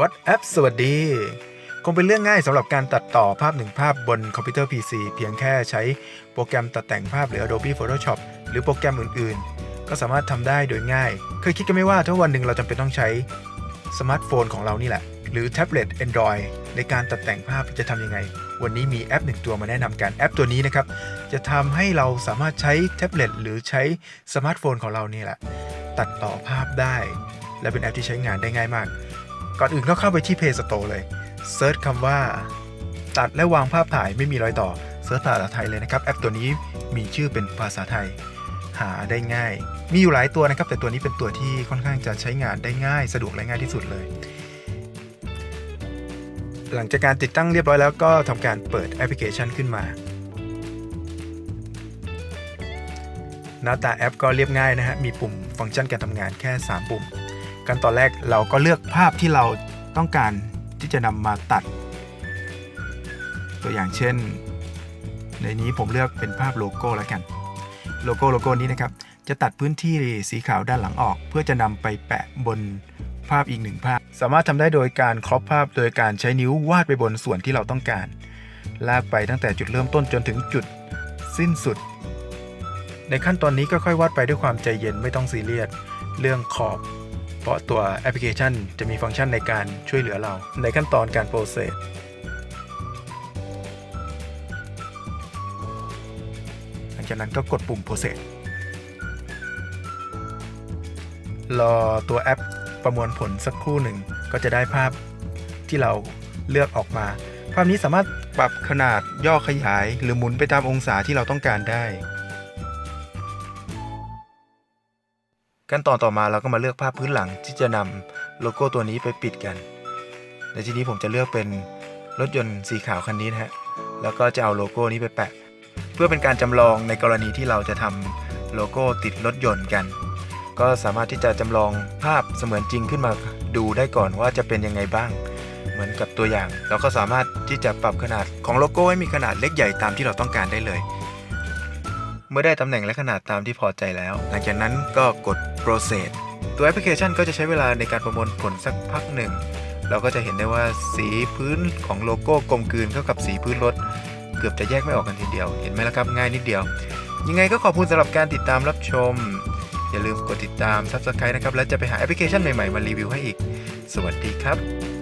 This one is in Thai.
What App สวัสดี คงเป็นเรื่องง่ายสำหรับการตัดต่อภาพหนึ่งภาพบนคอมพิวเตอร์ PC เพียงแค่ใช้โปรแกรมตัดแต่งภาพหรือ Adobe Photoshop หรือโปรแกรมอื่น ๆ ก็สามารถทำได้โดยง่าย เคยคิดกันไหมว่าถ้าวันหนึ่งเราจำเป็นต้องใช้สมาร์ทโฟนของเรานี่แหละ หรือแท็บเล็ต Android ในการตัดแต่งภาพจะทำยังไง วันนี้มีแอปหนึ่งตัวมาแนะนำกันแอปตัวนี้นะครับ จะทำให้เราสามารถใช้แท็บเล็ตหรือใช้สมาร์ทโฟนของเรานี่แหละ ตัดต่อภาพได้ และเป็นแอปที่ใช้งานได้ง่ายมาก ก่อนอื่นก็เข้าไปที่ Play Store เลยเซิร์ชคำว่า ตัดและวางภาพถ่ายไม่มีรอยต่อเซิร์ชภาษาไทยเลยนะครับ แอปตัวนี้มีชื่อเป็นภาษาไทย หาได้ง่าย มีอยู่หลายตัวนะครับ แต่ตัวนี้เป็นตัวที่ค่อนข้างจะใช้งานได้ง่าย สะดวกและง่ายที่สุดเลย หลังจากการติดตั้งเรียบร้อยแล้วก็ทำการเปิดแอปพลิเคชันขึ้นมา หน้าตาแอปก็เรียบง่ายนะฮะมีปุ่มฟังก์ชันการทำงานแค่ 3 ปุ่ม ขั้นตอนแรกเราก็เลือกภาพที่เราต้องการที่จะนำมาตัด ตัวอย่างเช่น ในนี้ผมเลือกเป็นภาพโลโก้แล้วกัน โลโก้โลโก้นี้นะครับ จะตัดพื้นที่สีขาวด้านหลังออก เพื่อจะนำไปแปะบนภาพอีกหนึ่งภาพ สามารถทำได้โดยการครอปภาพโดยการใช้นิ้ววาดไปบนส่วนที่เราต้องการ ลากไปตั้งแต่จุดเริ่มต้นจนถึงจุดสิ้นสุด ในขั้นตอนนี้ก็ค่อยวาดไปด้วยความใจเย็นไม่ต้องซีเรียสเรื่องขอบ เพราะตัวแอปพลิเคชันจะมีฟังก์ชันในการช่วยเหลือเรา ในขั้นตอนการโปรเซสหลังจากนั้นก็กดปุ่มโปรเซสรอตัวแอปประมวลผลสักครู่หนึ่ง ก็จะได้ภาพที่เราเลือกออกมา ภาพนี้สามารถปรับขนาดย่อขยาย หรือหมุนไปตามองศาที่เราต้องการได้ ขั้นตอนต่อมาเราก็มาเลือกภาพพื้นหลังที่จะนำโลโก้ตัวนี้ไปปิดกัน ในที่นี้ผมจะเลือกเป็นรถยนต์สีขาวคันนี้นะฮะ แล้วก็จะเอาโลโก้นี้ไปแปะ เพื่อเป็นการจำลองในกรณีที่เราจะทำโลโก้ติดรถยนต์กัน ก็สามารถที่จะจำลองภาพเสมือนจริงขึ้นมาดูได้ก่อนว่าจะเป็นยังไงบ้าง เหมือนกับตัวอย่าง เราก็สามารถที่จะปรับขนาดของโลโก้ให้มีขนาดเล็กใหญ่ตามที่เราต้องการได้เลย เมื่อได้ตำแหน่งและขนาดตามที่พอใจแล้ว หลังจากนั้นก็กด process ตัวแอปพลิเคชันก็จะใช้เวลาในการประมวลผลสักพักหนึ่ง เราก็จะเห็นได้ว่าสีพื้นของโลโก้กลมกลืนเข้ากับสีพื้นรถ เกือบจะแยกไม่ออกกันทีเดียว เห็นไหมล่ะครับง่ายนิดเดียว ยังไงก็ขอบคุณสำหรับการติดตามรับชม อย่าลืมกดติดตาม Subscribe นะครับ และจะไปหาแอปพลิเคชันใหม่ๆ มารีวิวให้อีก สวัสดีครับ